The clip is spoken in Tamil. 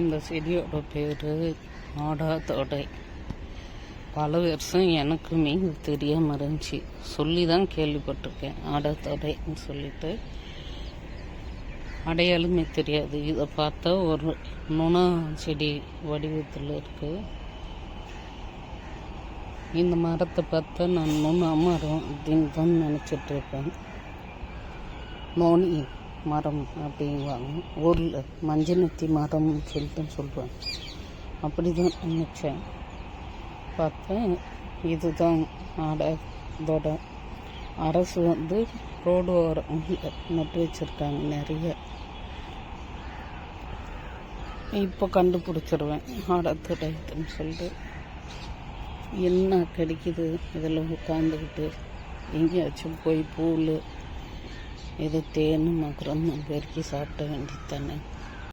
இந்த செடியோட பேர் ஆடாதொடை பல வருஷம் எனக்குமே இது தெரியாமல் இருந்துச்சு. சொல்லி தான் கேள்விப்பட்டிருக்கேன் ஆடாதொடைன்னு சொல்லிட்டு. அடையாளமே தெரியாது. இதை பார்த்தா ஒரு நுணா செடி வடிவத்தில் இருக்குது இந்த மரத்தை பார்த்தா நான் நுணா மரம் அப்படின்னு தான் நினச்சிட்டு இருக்கேன் நோனி மரம் அப்படிங்குவாங்க. ஊரில் மஞ்சள் மரம் மரம்னு சொல்லிட்டு சொல்லுவாங்க. அப்படி தான் நினச்சேன். பார்த்தேன். இதுதான் ஆட இதோட அரசு வந்து ரோடு ஓரம் நட்டு வச்சுருக்காங்க நிறைய. இப்போ கண்டுபிடிச்சிருவேன். ஆடத்துடையதுன்னு சொல்லிட்டு. என்ன கிடைக்குது? இதில் உட்காந்துக்கிட்டு எங்கேயாச்சும் போய் பூல் இது தேன் மகரம் பெருக்கி சாப்பிட வேண்டித்தானே